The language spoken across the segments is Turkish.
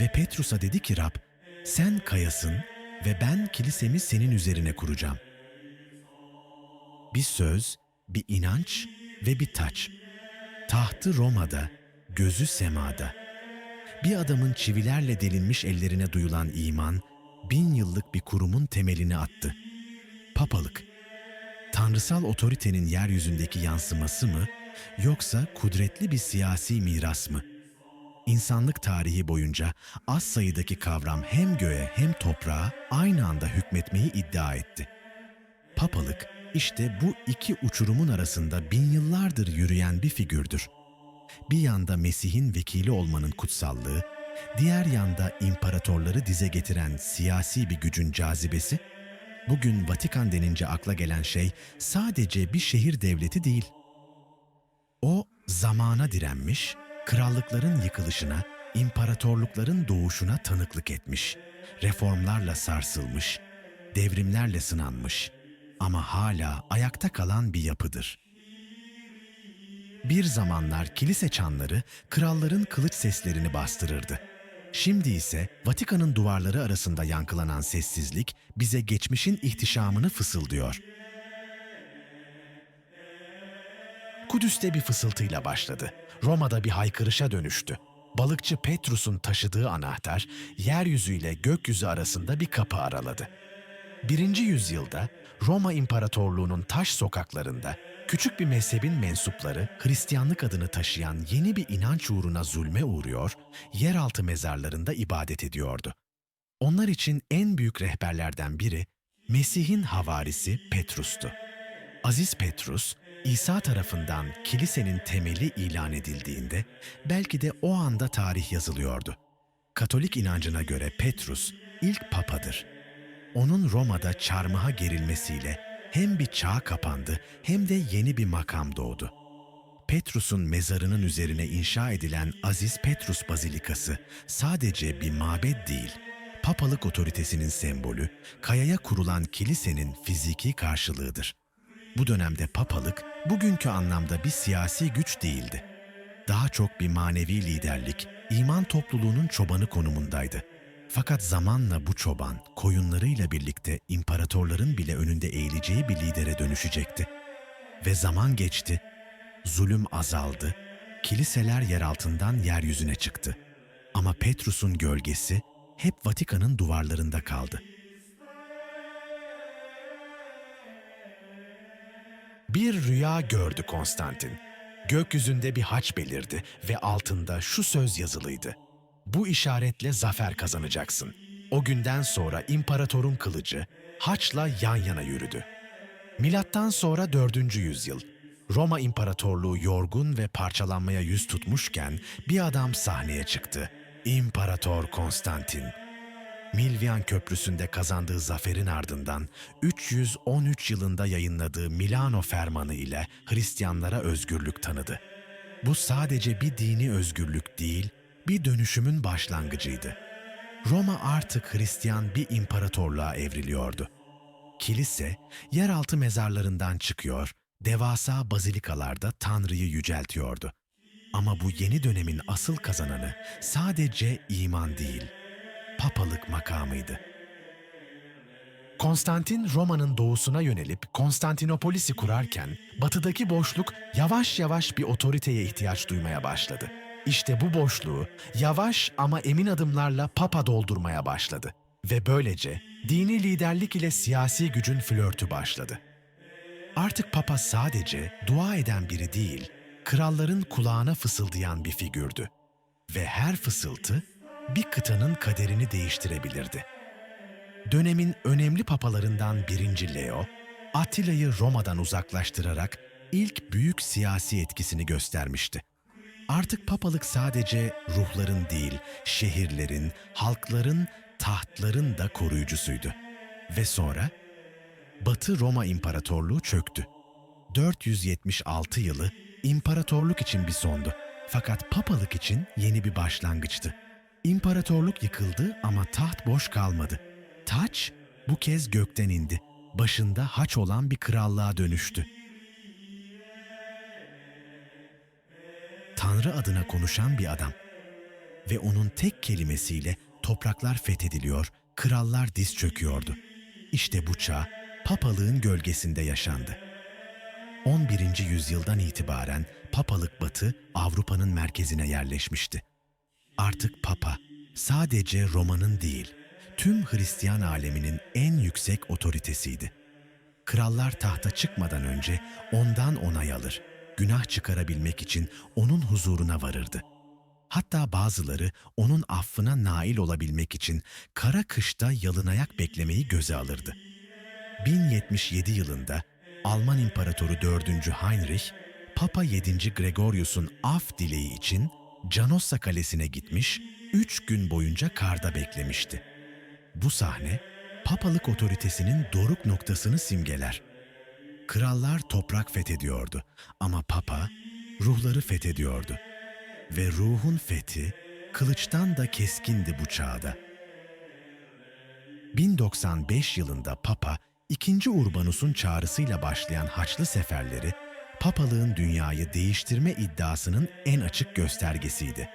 Ve Petrus'a dedi ki Rab, sen kayasın ve ben kilisemi senin üzerine kuracağım. Bir söz, bir inanç ve bir taç. Tahtı Roma'da, gözü semada. Bir adamın çivilerle delinmiş ellerine duyulan iman, bin yıllık bir kurumun temelini attı. Papalık. Tanrısal otoritenin yeryüzündeki yansıması mı, yoksa kudretli bir siyasi miras mı? İnsanlık tarihi boyunca az sayıdaki kavram hem göğe hem toprağa aynı anda hükmetmeyi iddia etti. Papalık işte bu iki uçurumun arasında bin yıllardır yürüyen bir figürdür. Bir yanda Mesih'in vekili olmanın kutsallığı, diğer yanda imparatorları dize getiren siyasi bir gücün cazibesi, bugün Vatikan denince akla gelen şey sadece bir şehir devleti değil. O zamana direnmiş, krallıkların yıkılışına, imparatorlukların doğuşuna tanıklık etmiş, reformlarla sarsılmış, devrimlerle sınanmış ama hala ayakta kalan bir yapıdır. Bir zamanlar kilise çanları kralların kılıç seslerini bastırırdı. Şimdi ise Vatikan'ın duvarları arasında yankılanan sessizlik bize geçmişin ihtişamını fısıldıyor. Kudüs'te bir fısıltıyla başladı. Roma'da bir haykırışa dönüştü. Balıkçı Petrus'un taşıdığı anahtar, yeryüzüyle gökyüzü arasında bir kapı araladı. Birinci yüzyılda Roma İmparatorluğu'nun taş sokaklarında küçük bir mezhebin mensupları Hristiyanlık adını taşıyan yeni bir inanç uğruna zulme uğruyor, yeraltı mezarlarında ibadet ediyordu. Onlar için en büyük rehberlerden biri Mesih'in havarisi Petrus'tu. Aziz Petrus, İsa tarafından kilisenin temeli ilan edildiğinde belki de o anda tarih yazılıyordu. Katolik inancına göre Petrus ilk papadır. Onun Roma'da çarmıha gerilmesiyle hem bir çağ kapandı hem de yeni bir makam doğdu. Petrus'un mezarının üzerine inşa edilen Aziz Petrus Bazilikası sadece bir mabet değil, papalık otoritesinin sembolü, kayaya kurulan kilisenin fiziki karşılığıdır. Bu dönemde papalık bugünkü anlamda bir siyasi güç değildi. Daha çok bir manevi liderlik, iman topluluğunun çobanı konumundaydı. Fakat zamanla bu çoban koyunlarıyla birlikte imparatorların bile önünde eğileceği bir lidere dönüşecekti. Ve zaman geçti, zulüm azaldı, kiliseler yer altından yeryüzüne çıktı. Ama Petrus'un gölgesi hep Vatikan'ın duvarlarında kaldı. Bir rüya gördü Konstantin. Gökyüzünde bir haç belirdi ve altında şu söz yazılıydı. Bu işaretle zafer kazanacaksın. O günden sonra imparatorun kılıcı haçla yan yana yürüdü. Milattan sonra 4. yüzyıl. Roma İmparatorluğu yorgun ve parçalanmaya yüz tutmuşken bir adam sahneye çıktı. İmparator Konstantin. Milvian Köprüsü'nde kazandığı zaferin ardından 313 yılında yayınladığı Milano Fermanı ile Hristiyanlara özgürlük tanıdı. Bu sadece bir dini özgürlük değil, bir dönüşümün başlangıcıydı. Roma artık Hristiyan bir imparatorluğa evriliyordu. Kilise, yeraltı mezarlarından çıkıyor, devasa bazilikalarda Tanrı'yı yüceltiyordu. Ama bu yeni dönemin asıl kazananı sadece iman değil, papalık makamıydı. Konstantin Roma'nın doğusuna yönelip Konstantinopolis'i kurarken batıdaki boşluk yavaş yavaş bir otoriteye ihtiyaç duymaya başladı. İşte bu boşluğu yavaş ama emin adımlarla papa doldurmaya başladı ve böylece dini liderlik ile siyasi gücün flörtü başladı. Artık papa sadece dua eden biri değil, kralların kulağına fısıldayan bir figürdü ve her fısıltı bir kıtanın kaderini değiştirebilirdi. Dönemin önemli papalarından birinci Leo, Attila'yı Roma'dan uzaklaştırarak ilk büyük siyasi etkisini göstermişti. Artık papalık sadece ruhların değil, şehirlerin, halkların, tahtların da koruyucusuydu. Ve sonra Batı Roma İmparatorluğu çöktü. 476 yılı imparatorluk için bir sondu. Fakat papalık için yeni bir başlangıçtı. İmparatorluk yıkıldı ama taht boş kalmadı. Taç bu kez gökten indi. Başında haç olan bir krallığa dönüştü. Tanrı adına konuşan bir adam. ve onun tek kelimesiyle topraklar fethediliyor, krallar diz çöküyordu. İşte bu çağ papalığın gölgesinde yaşandı. 11. yüzyıldan itibaren papalık batı Avrupa'nın merkezine yerleşmişti. Artık papa sadece Roma'nın değil, tüm Hristiyan aleminin en yüksek otoritesiydi. Krallar tahta çıkmadan önce ondan onay alır, günah çıkarabilmek için onun huzuruna varırdı. Hatta bazıları onun affına nail olabilmek için kara kışta yalınayak beklemeyi göze alırdı. 1077 yılında Alman İmparatoru 4. Heinrich, Papa 7. Gregorius'un af dileği için Canossa Kalesi'ne gitmiş, üç gün boyunca karda beklemişti. Bu sahne, papalık otoritesinin doruk noktasını simgeler. Krallar toprak fethediyordu ama papa ruhları fethediyordu. Ve ruhun fethi kılıçtan da keskindi bu çağda. 1095 yılında Papa, 2. Urbanus'un çağrısıyla başlayan Haçlı seferleri, papalığın dünyayı değiştirme iddiasının en açık göstergesiydi.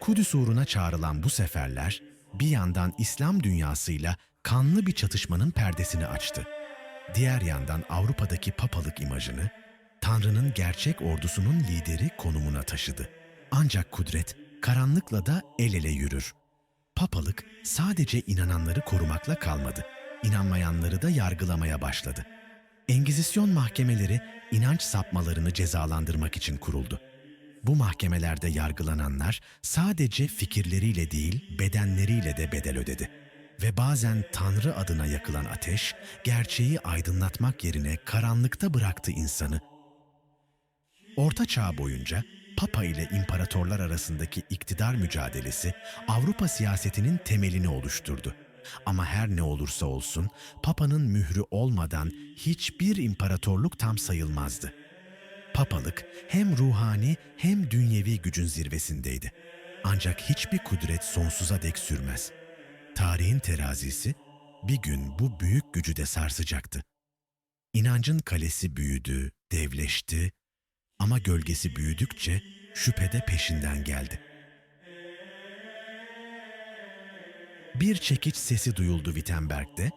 Kudüs uğruna çağrılan bu seferler, bir yandan İslam dünyasıyla kanlı bir çatışmanın perdesini açtı. Diğer yandan Avrupa'daki papalık imajını, Tanrı'nın gerçek ordusunun lideri konumuna taşıdı. Ancak kudret, karanlıkla da el ele yürür. Papalık sadece inananları korumakla kalmadı. İnanmayanları da yargılamaya başladı. Engizisyon mahkemeleri inanç sapmalarını cezalandırmak için kuruldu. Bu mahkemelerde yargılananlar sadece fikirleriyle değil, bedenleriyle de bedel ödedi. Ve bazen Tanrı adına yakılan ateş, gerçeği aydınlatmak yerine karanlıkta bıraktı insanı. Orta Çağ boyunca Papa ile imparatorlar arasındaki iktidar mücadelesi Avrupa siyasetinin temelini oluşturdu. Ama her ne olursa olsun Papa'nın mührü olmadan hiçbir imparatorluk tam sayılmazdı. Papalık hem ruhani hem dünyevi gücün zirvesindeydi. Ancak hiçbir kudret sonsuza dek sürmez. Tarihin terazisi bir gün bu büyük gücü de sarsacaktı. İnancın kalesi büyüdü, devleşti ama gölgesi büyüdükçe şüphede peşinden geldi. Bir çekiç sesi duyuldu Wittenberg'de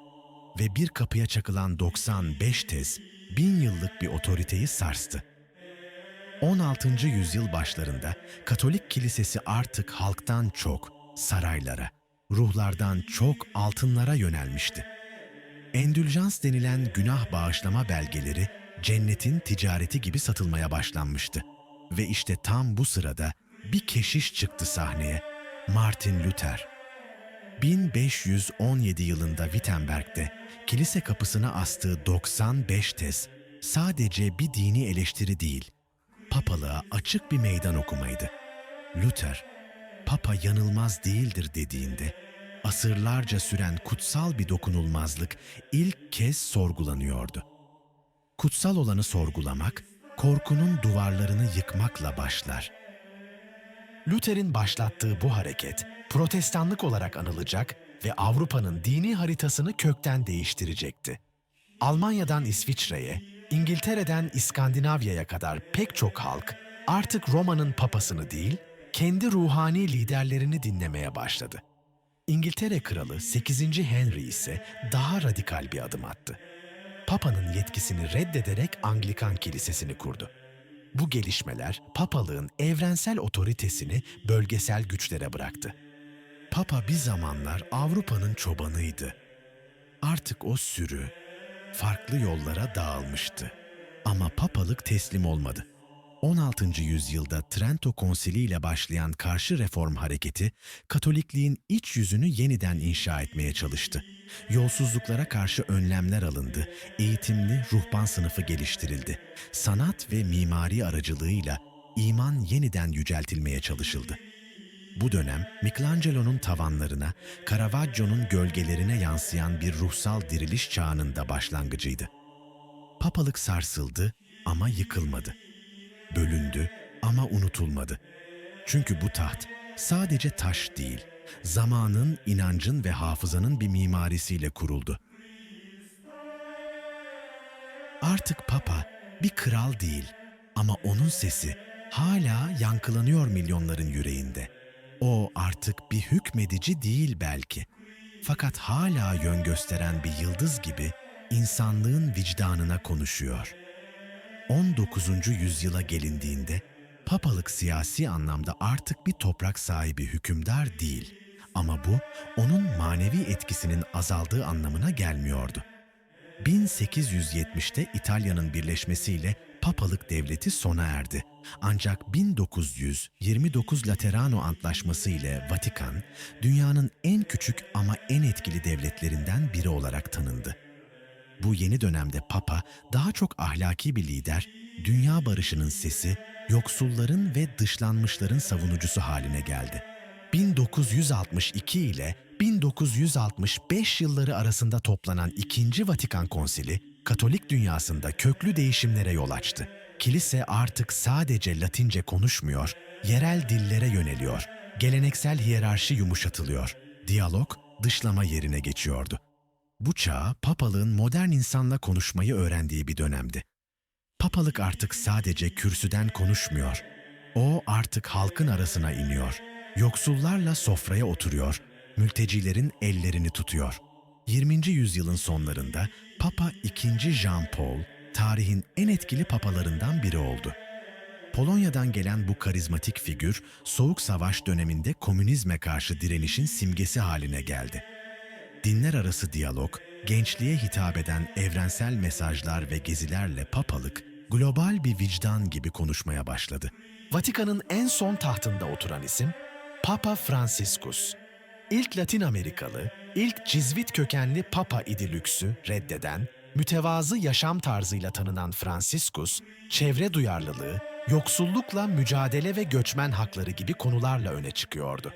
ve bir kapıya çakılan 95 tez bin yıllık bir otoriteyi sarstı. 16. yüzyıl başlarında Katolik kilisesi artık halktan çok saraylara, ruhlardan çok altınlara yönelmişti. Endüljans denilen günah bağışlama belgeleri cennetin ticareti gibi satılmaya başlanmıştı. Ve işte tam bu sırada bir keşiş çıktı sahneye. Martin Luther. 1517 yılında Wittenberg'de kilise kapısına astığı 95 tez sadece bir dini eleştiri değil, papalığa açık bir meydan okumaydı. Luther, papa yanılmaz değildir dediğinde, asırlarca süren kutsal bir dokunulmazlık ilk kez sorgulanıyordu. Kutsal olanı sorgulamak, korkunun duvarlarını yıkmakla başlar. Luther'in başlattığı bu hareket, protestanlık olarak anılacak ve Avrupa'nın dini haritasını kökten değiştirecekti. Almanya'dan İsviçre'ye, İngiltere'den İskandinavya'ya kadar pek çok halk artık Roma'nın papasını değil, kendi ruhani liderlerini dinlemeye başladı. İngiltere kralı 8. Henry ise daha radikal bir adım attı. Papa'nın yetkisini reddederek Anglikan Kilisesini kurdu. Bu gelişmeler papalığın evrensel otoritesini bölgesel güçlere bıraktı. Papa bir zamanlar Avrupa'nın çobanıydı. Artık o sürü farklı yollara dağılmıştı. Ama papalık teslim olmadı. 16. yüzyılda Trento Konsili ile başlayan karşı reform hareketi, Katolikliğin iç yüzünü yeniden inşa etmeye çalıştı. Yolsuzluklara karşı önlemler alındı, eğitimli ruhban sınıfı geliştirildi. Sanat ve mimari aracılığıyla iman yeniden yüceltilmeye çalışıldı. Bu dönem Michelangelo'nun tavanlarına, Caravaggio'nun gölgelerine yansıyan bir ruhsal diriliş çağının da başlangıcıydı. Papalık sarsıldı ama yıkılmadı. Bölündü ama unutulmadı. Çünkü bu taht sadece taş değil, zamanın, inancın ve hafızanın bir mimarisiyle kuruldu. Artık Papa bir kral değil ama onun sesi hala yankılanıyor milyonların yüreğinde. O artık bir hükmedici değil belki. Fakat hala yön gösteren bir yıldız gibi insanlığın vicdanına konuşuyor. 19. yüzyıla gelindiğinde papalık siyasi anlamda artık bir toprak sahibi hükümdar değil. Ama bu onun manevi etkisinin azaldığı anlamına gelmiyordu. 1870'te İtalya'nın birleşmesiyle papalık devleti sona erdi. Ancak 1929 Laterano Antlaşması ile Vatikan, dünyanın en küçük ama en etkili devletlerinden biri olarak tanındı. Bu yeni dönemde Papa daha çok ahlaki bir lider, dünya barışının sesi, yoksulların ve dışlanmışların savunucusu haline geldi. 1962 ile 1965 yılları arasında toplanan İkinci Vatikan Konsili, Katolik dünyasında köklü değişimlere yol açtı. Kilise artık sadece Latince konuşmuyor, yerel dillere yöneliyor, geleneksel hiyerarşi yumuşatılıyor, diyalog dışlama yerine geçiyordu. Bu çağ papalığın modern insanla konuşmayı öğrendiği bir dönemdi. Papalık artık sadece kürsüden konuşmuyor. O artık halkın arasına iniyor. Yoksullarla sofraya oturuyor. Mültecilerin ellerini tutuyor. 20. yüzyılın sonlarında Papa II. Jean Paul, tarihin en etkili papalarından biri oldu. Polonya'dan gelen bu karizmatik figür, Soğuk Savaş döneminde komünizme karşı direnişin simgesi haline geldi dinler arası diyalog, gençliğe hitap eden evrensel mesajlar ve gezilerle papalık, global bir vicdan gibi konuşmaya başladı. Vatikan'ın en son tahtında oturan isim Papa Franciscus. İlk Latin Amerikalı, ilk Cizvit kökenli Papa idi lüksü reddeden, mütevazı yaşam tarzıyla tanınan Franciscus, çevre duyarlılığı, yoksullukla mücadele ve göçmen hakları gibi konularla öne çıkıyordu.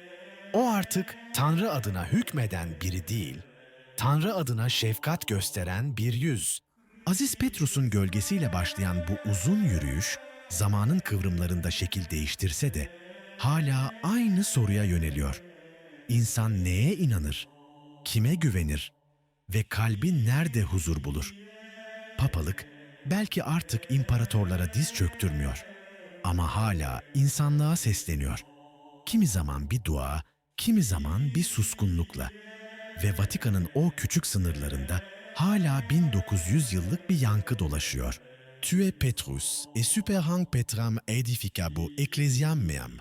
O artık Tanrı adına hükmeden biri değil, Tanrı adına şefkat gösteren bir yüz. Aziz Petrus'un gölgesiyle başlayan bu uzun yürüyüş, zamanın kıvrımlarında şekil değiştirse de hala aynı soruya yöneliyor. İnsan neye inanır? Kime güvenir? Ve kalbi nerede huzur bulur? Papalık belki artık imparatorlara diz çöktürmüyor ama hala insanlığa sesleniyor. Kimi zaman bir dua, kimi zaman bir suskunlukla ve Vatikan'ın o küçük sınırlarında hala 1900 yıllık bir yankı dolaşıyor. Tue Petrus e super hanc Petram edificabu ecclesiam meam.